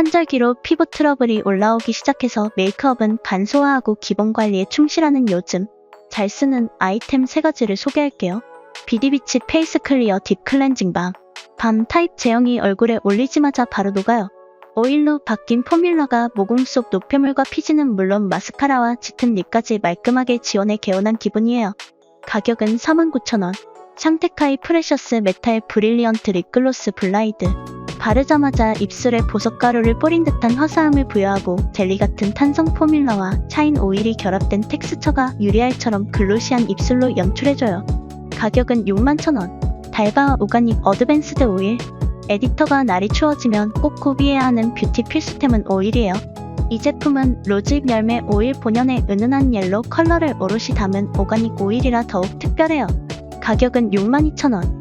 환절기로 피부 트러블이 올라오기 시작해서 메이크업은 간소화하고 기본 관리에 충실하는 요즘 잘 쓰는 아이템 3가지를 소개할게요. 비디비치 페이스 클리어 딥 클렌징 밤. 밤 타입 제형이 얼굴에 올리자마자 바로 녹아요. 오일로 바뀐 포뮬러가 모공 속 노폐물과 피지는 물론 마스카라와 짙은 립까지 말끔하게 지원해 개운한 기분이에요. 가격은 49,000원. 샹테카이 프레셔스 메탈 브릴리언트 립글로스 블라이드. 바르자마자 입술에 보석가루를 뿌린 듯한 화사함을 부여하고 젤리 같은 탄성 포뮬러와 차인 오일이 결합된 텍스처가 유리알처럼 글로시한 입술로 연출해줘요. 가격은 61,000원. 달바 오가닉 어드밴스드 오일. 에디터가 날이 추워지면 꼭 구비해야 하는 뷰티 필수템은 오일이에요. 이 제품은 로즈잎 열매 오일 본연의 은은한 옐로 컬러를 오롯이 담은 오가닉 오일이라 더욱 특별해요. 가격은 62,000원.